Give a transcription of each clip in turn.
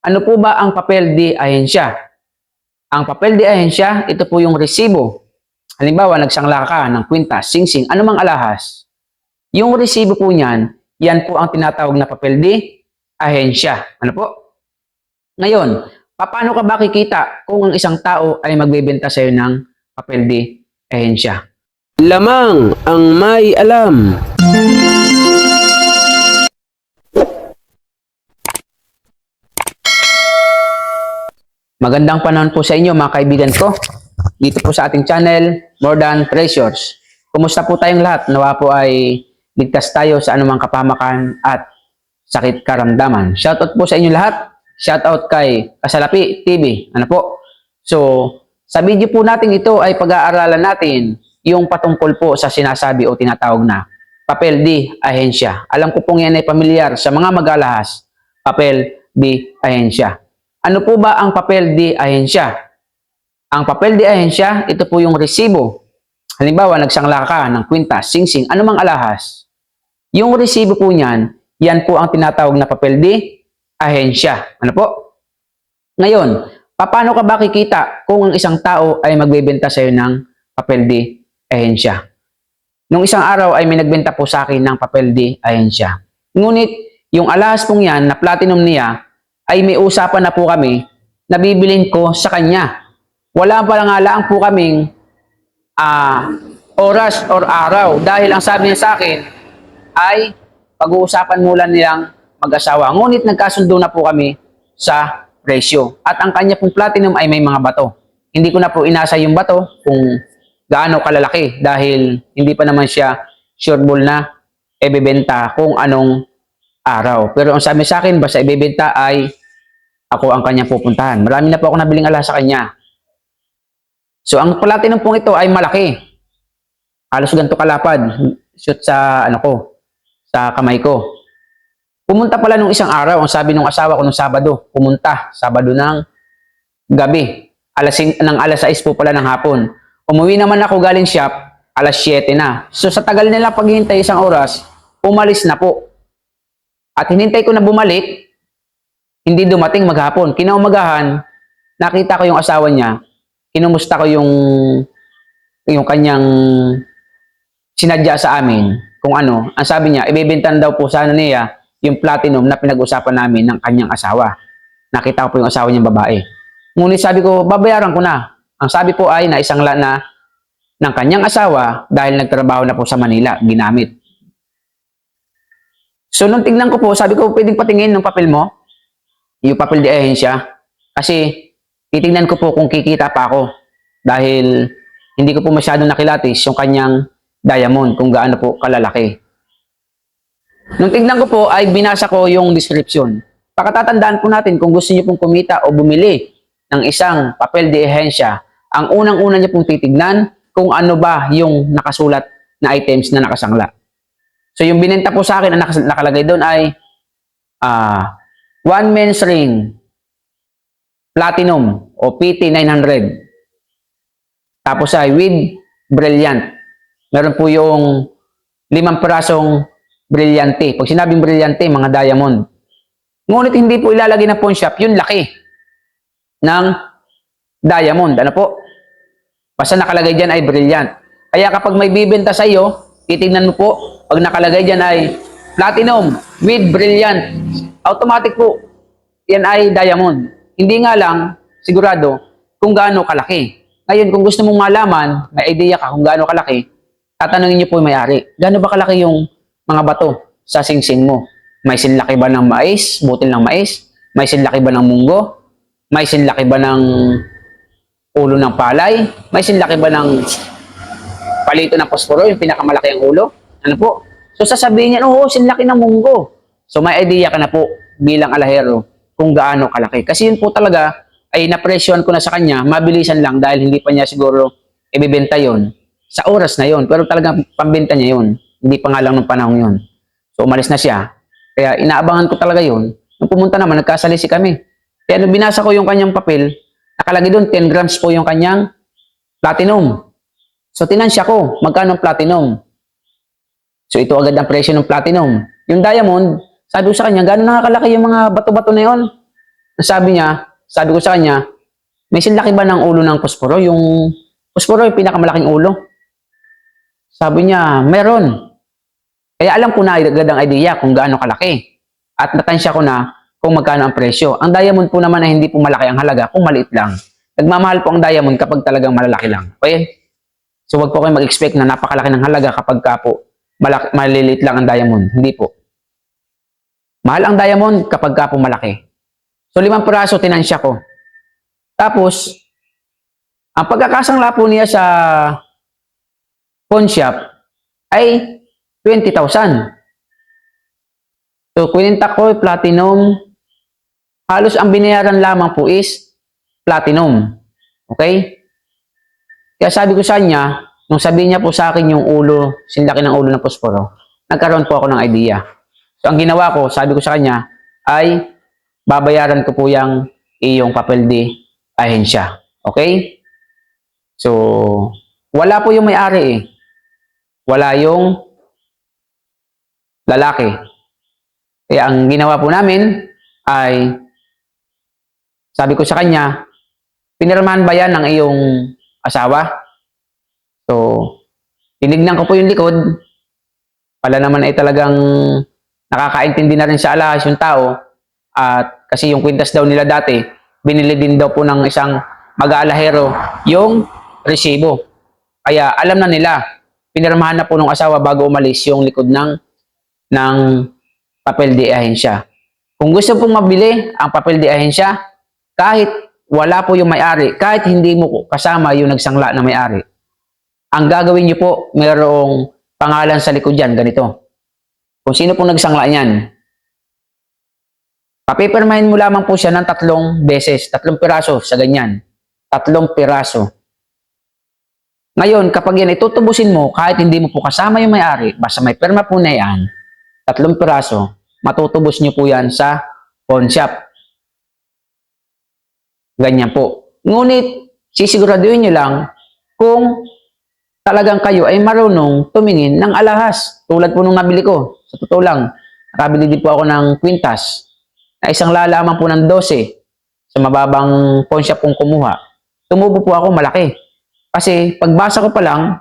Ano po ba ang papel di ahensya? Ang papel di ahensya, ito po yung resibo. Halimbawa, nagsangla ka ng kwintas, singsing, anumang alahas. Yung resibo po niyan, yan po ang tinatawag na papel di ahensya. Ano po? Ngayon, paano ka ba kikita kung ang isang tao ay magbebenta sa'yo ng papel di ahensya? Lamang ang may alam. Magandang panahon po sa inyo mga kaibigan ko. Dito po sa ating channel, More Than Treasures. Kumusta po tayong lahat? Nawa po ay ligtas tayo sa anumang kapamakan at sakit karamdaman. Shoutout po sa inyo lahat. Shoutout kay Kasalapi TV. Ano po? So, sa video po natin ito ay pag-aaralan natin yung patungkol po sa sinasabi o tinatawag na papel di ahensya. Alam ko pong yan ay pamilyar sa mga mag-alahas. Papel di ahensya. Ano po ba ang papel di ahensya? Ang papel di ahensya, ito po yung resibo. Halimbawa, nagsangla ka ng kwintas, singsing, anumang alahas. Yung resibo po niyan, yan po ang tinatawag na papel di ahensya. Ano po? Ngayon, paano ka ba kikita kung ang isang tao ay magbebenta sa'yo ng papel di ahensya? Nung isang araw ay may nagbenta po sa akin ng papel di ahensya. Ngunit, yung alahas pong yan na platinum niya, ay may usapan na po kami na bibilin ko sa kanya. Wala pa lang po kaming ah, oras or araw dahil ang sabi niya sa akin ay pag-uusapan mula nilang mag-asawa. Ngunit nagkasundo na po kami sa presyo. At ang kanya pong platinum ay may mga bato. Hindi ko na po inasa yung bato kung gaano kalalaki dahil hindi pa naman siya sureball na ebebenta kung anong araw. Pero ang sabi sa akin, basta ibebenta ay ako ang kanyang pupuntahan. Marami na po ako nabiling ala sa kanya. So, ang platinum pong ito ay malaki. Halos ganito kalapad. Shoot sa, ano ko, sa kamay ko. Pumunta pala nung isang araw, ang sabi nung asawa ko nung Sabado, pumunta, Sabado ng gabi. Alas, ng alas 6 po pala ng hapon. Umuwi naman ako galing shop, alas 7 na. So sa tagal nila paghihintay isang oras, umalis na po. At hinintay ko na bumalik, hindi dumating maghapon. Kinaumagahan, nakita ko yung asawa niya, kinumusta ko yung yung kanyang sinadya sa amin kung ano. Ang sabi niya, ibebenta daw po sana niya yung platinum na pinag-usapan namin ng kanyang asawa. Nakita ko po yung asawa niyang babae. Ngunit sabi ko, babayaran ko na. Ang sabi po ay na ng kanyang asawa dahil nagtrabaho na po sa Manila, ginamit. So, nung tignan ko po, sabi ko, pwedeng patingin ng papel mo? Yung papel di ahensya. Kasi, titignan ko po kung kikita pa ako. Dahil, hindi ko po masyadong nakilatis yung kanyang diamond, kung gaano po kalalaki. Nung tignan ko po, ay binasa ko yung description. Pakatatandaan po natin kung gusto niyo pong kumita o bumili ng isang papel de ahensya, ang unang-una niyo pong titignan kung ano ba yung nakasulat na items na nakasangla. So yung binenta po sa akin, ang nakalagay doon ay ah one men's ring, platinum o PT 900. Tapos ay with brilliant. Meron po yung limang pirasong brilyante. Pag sinabing brilyante, mga diamond. Ngunit hindi po ilalagay na pawn shop, yung laki ng diamond. Ano po? Basta nakalagay dyan ay brilliant. Kaya kapag may bibenta sa iyo, titignan mo po, pag nakalagay dyan ay platinum with brilliant, automatic po, yan ay diamond. Hindi nga lang, sigurado, kung gaano kalaki. Ngayon, kung gusto mong malaman, may idea ka kung gaano kalaki, tatanungin niyo po yung may-ari, gaano ba kalaki yung mga bato sa singsing mo? May sinlaki ba ng mais, butil ng mais? May sinlaki ba ng munggo? May sinlaki ba ng ulo ng palay? May sinlaki ba ng palito ng posporo, yung pinakamalaki ang ulo? Ano po? So sasabihin niya, oo, sinlaki ng munggo. So may idea ka na po bilang alahero kung gaano kalaki. Kasi yun po talaga ay napresyon ko na sa kanya, mabilisan lang dahil hindi pa niya siguro ibibenta yon sa oras na yon Pero talagang pambenta niya yon Hindi pa nga lang ng panahon yon So umalis na siya. Kaya inaabangan ko talaga yon Nung pumunta naman, nagkasalisi kami. Kaya nung binasa ko yung kanyang papel, nakalagay doon 10 grams po yung kanyang platinum. So tinansya ko, magkano platinum? So ito agad ang presyo ng platinum. Yung diamond, sabi ko sa kanya, gano'n nakakalaki yung mga bato-bato na yon? Sabi niya, sabi ko sa kanya, may sinlaki ba ng ulo ng posporo? Yung posporo yung pinakamalaking ulo. Sabi niya, meron. Kaya alam ko na agad ang idea kung gaano kalaki. At natansya ko na kung magkano ang presyo. Ang diamond po naman ay hindi po malaki ang halaga kung maliit lang. Nagmamahal po ang diamond kapag talagang malalaki lang. Okay? So wag po kayo mag-expect na napakalaki ng halaga kapag ka po malaki, maliliit lang ang diamond. Hindi po. Mahal ang diamond kapag ka po malaki. So limang piraso tinansya ko. Tapos, ang pagkakasangla po niya sa pawn shop ay 20,000. So, kwininta ko, platinum. Halos ang binayaran lamang po is platinum. Okay? Kaya sabi ko sa kanya, nung sabihin niya po sa akin yung ulo, sinlaki ng ulo ng posporo, nagkaroon po ako ng idea. So, ang ginawa ko, sabi ko sa kanya, ay babayaran ko po yung iyong papel de ahensya. Okay? So, wala po yung may-ari eh. Wala yung lalaki. Kaya ang ginawa po namin ay sabi ko sa kanya, pinirmahan ba yan ng iyong asawa? So, tinignan ko po yung likod. Pala naman ay talagang nakakaintindi na rin sa alahas yung tao. At kasi yung kwintas daw nila dati, binili din daw po ng isang mag-aalahero yung resibo. Kaya alam na nila, pinirmahan na po ng asawa bago umalis yung likod ng ng papel de ahensya. Kung gusto pong mabili ang papel de ahensya, kahit wala po yung may-ari, kahit hindi mo kasama yung nagsangla na may-ari, ang gagawin niyo po, mayroong pangalan sa likod yan, ganito. Kung sino pong nagsangla niyan, papipirmahin mo lamang po siya ng tatlong beses, tatlong piraso sa ganyan. Tatlong piraso. Ngayon, kapag yan itutubusin mo, kahit hindi mo po kasama yung may-ari, basta may perma po na yan, tatlong piraso, matutubos niyo po yan sa pawn shop. Ganyan po. Ngunit, sisiguraduhin niyo lang kung talagang kayo ay marunong tumingin ng alahas. Tulad po nung nabili ko. Sa totoo lang, nakabili din po ako ng kwintas na isang lalaman po ng 12 sa mababang pawn shop kong kumuha. Tumubo po ako malaki. Kasi pagbasa ko pa lang,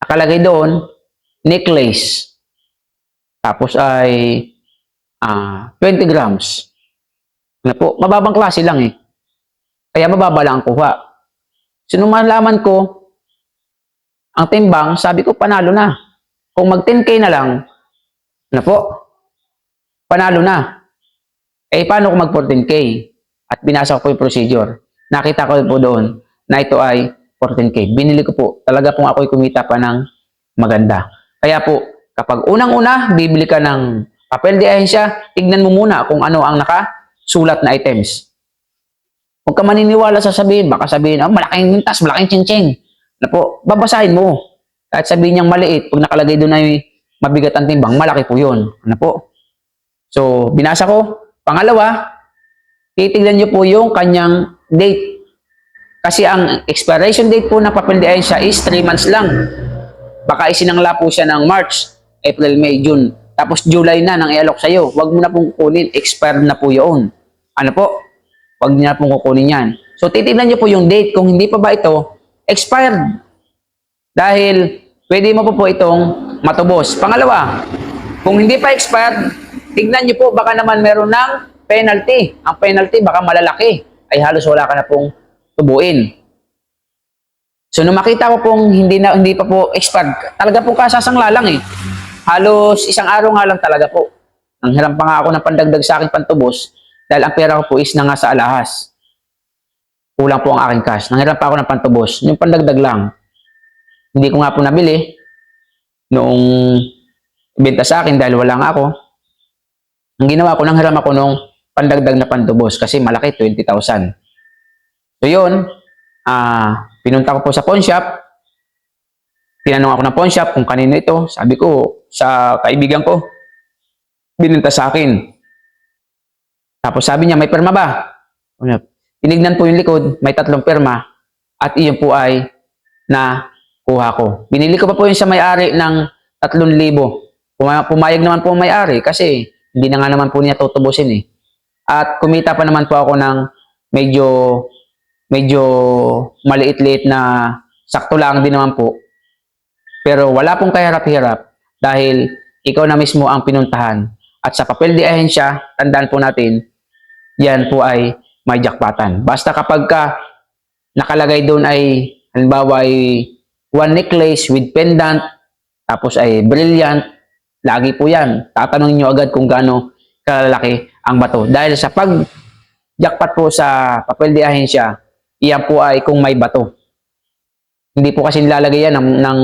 nakalagay doon, necklace. Tapos ay ah 20 grams. Ano po, mababang klase lang eh. Kaya mababa lang ang kuha. So nung malaman ko, ang timbang, sabi ko panalo na. Kung mag 10k na lang, ano po, panalo na. Eh, paano kung mag 14k? At binasa ko po yung procedure. Nakita ko po doon na ito ay 14k. Binili ko po. Talaga pong ako'y kumita pa ng maganda. Kaya po, kapag unang-una, bibili ka ng papel de ahensya, tignan mo muna kung ano ang nakasulat na items. Huwag ka maniniwala sa sabihin. Baka sabihin, oh, malaking mintas, malaking ching-ching. Ano po, babasahin mo. Kahit sabihin niyang maliit, pag nakalagay doon ay mabigat ang timbang, malaki po yun. Ano po? So, binasa ko. Pangalawa, titignan niyo po yung kanyang date. Kasi ang expiration date po ng papel ahensya is 3 months lang. Baka isinangla po siya ng March, April, May, June. Tapos July na nang ialok sa'yo. Huwag mo na pong kukunin. Expired na po yun. Ano po? Huwag niyo na pong kukunin yan. So, titignan niyo po yung date. Kung hindi pa ba ito, expired. Dahil, pwede mo po po itong matubos. Pangalawa, kung hindi pa expired, tignan niyo po, baka naman meron ng penalty. Ang penalty, baka malalaki. Ay halos wala ka na pong tubuin. So, nung makita ko pong hindi, na, hindi pa po expired, talaga po kasasangla lang eh. Halos isang araw nga lang talaga po. Nang hiram pa nga ako ng pandagdag sa akin pantubos dahil ang pera ko po is na nga sa alahas. Kulang po ang aking cash. Nanghiram pa ako ng pantubos. Yung pandagdag lang. Hindi ko nga po nabili noong benta sa akin dahil wala nga ako. Ang ginawa ko, nanghiram ako nung pandagdag na pantubos kasi malaki, 20,000. So yun, ah, pinunta ko po sa pawn shop. Tinanong ako ng pawn shop kung kanino ito. Sabi ko, sa kaibigan ko, binenta sa akin. Tapos sabi niya, may perma ba? Tinignan po yung likod, may tatlong perma, at iyon po ay na kuha ko. Binili ko pa po yun sa may-ari ng 3,000. Puma- Pumayag naman po may-ari kasi hindi na nga naman po niya tutubusin eh. At kumita pa naman po ako ng medyo medyo maliit-liit na sakto lang din naman po. Pero wala pong kahirap-hirap dahil ikaw na mismo ang pinuntahan. At sa papel di ahensya, tandaan po natin, yan po ay may jackpotan. Basta kapag ka nakalagay doon ay halimbawa ay one necklace with pendant, tapos ay brilliant, lagi po yan. Tatanungin nyo agad kung gaano kalalaki ang bato. Dahil sa pag jackpot po sa papel di ahensya, iyan po ay kung may bato. Hindi po kasi nilalagay yan ng, ng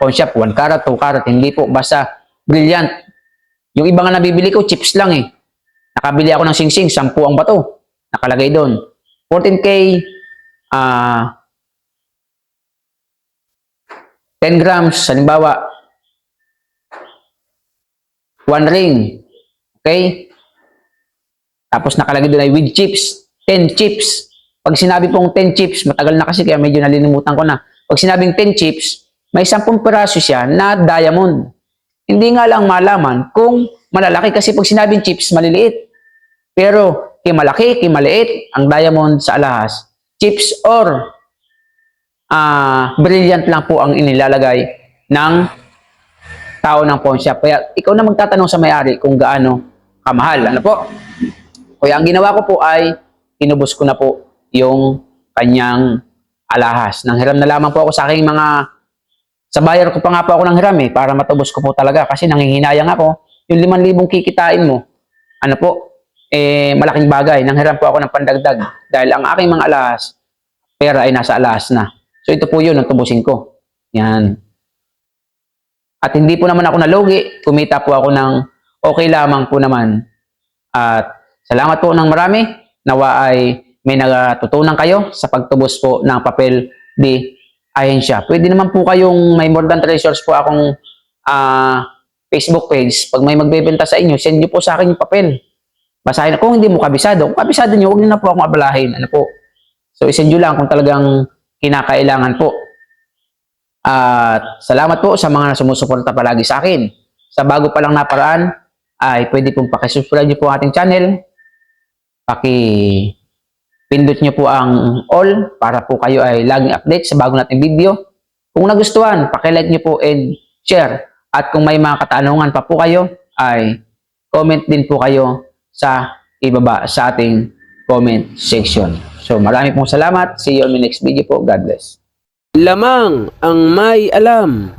pawn shop, 1 karat, 2 karat, hindi po, basta brilliant. Yung iba nga nabibili ko, chips lang eh. Nakabili ako ng sing-sing, 10 ang bato. Nakalagay doon. 14K, ah 10 grams, halimbawa, one ring. Okay? Tapos nakalagay doon ay with chips, 10 chips. Pag sinabi pong 10 chips, matagal na kasi kaya medyo nalilimutan ko na. Pag sinabing 10 chips, may 10 piraso siya na diamond. Hindi nga lang malaman kung malalaki kasi pag sinabing chips, maliliit. Pero kay malaki, kay maliit, ang diamond sa alahas, chips or ah brilliant lang po ang inilalagay ng tao ng pawn shop. Kaya ikaw na magtatanong sa may-ari kung gaano kamahal. Ano po? Kaya ang ginawa ko po ay tinubos ko na po yung kanyang alahas. Nang hiram na lamang po ako sa aking mga sa bayar ko pa nga po ako ng hiram eh, para matubos ko po talaga kasi nangihinayang ako. Yung 5,000 kikitain mo, ano po, eh, malaking bagay. Nang hiram po ako ng pandagdag dahil ang aking mga alahas, pera ay nasa alahas na. So ito po yun, ang tubusin ko. Yan. At hindi po naman ako nalugi, kumita po ako ng okay lamang po naman. At salamat po ng marami, nawa ay may natutunan kayo sa pagtubos po ng papel di ahensya. Pwede naman po kayong may more than treasures po akong ah, Facebook page. Pag may magbebenta sa inyo, send nyo po sa akin yung papel. Basahin kung hindi mo kabisado. Kung kabisado nyo, huwag nyo na po akong abalahin. Ano po? So, isend nyo lang kung talagang kinakailangan po. At salamat po sa mga sumusuporta palagi sa akin. Sa bago pa lang na paraan, ay pwede pong pakisubscribe nyo po ang ating channel. Paki pindot nyo po ang all para po kayo ay laging update sa bago nating video. Kung nagustuhan, pakilike nyo po and share. At kung may mga katanungan pa po kayo, ay comment din po kayo sa ibaba sa ating comment section. So marami pong salamat. See you on the next video po. God bless. Lamang ang may alam.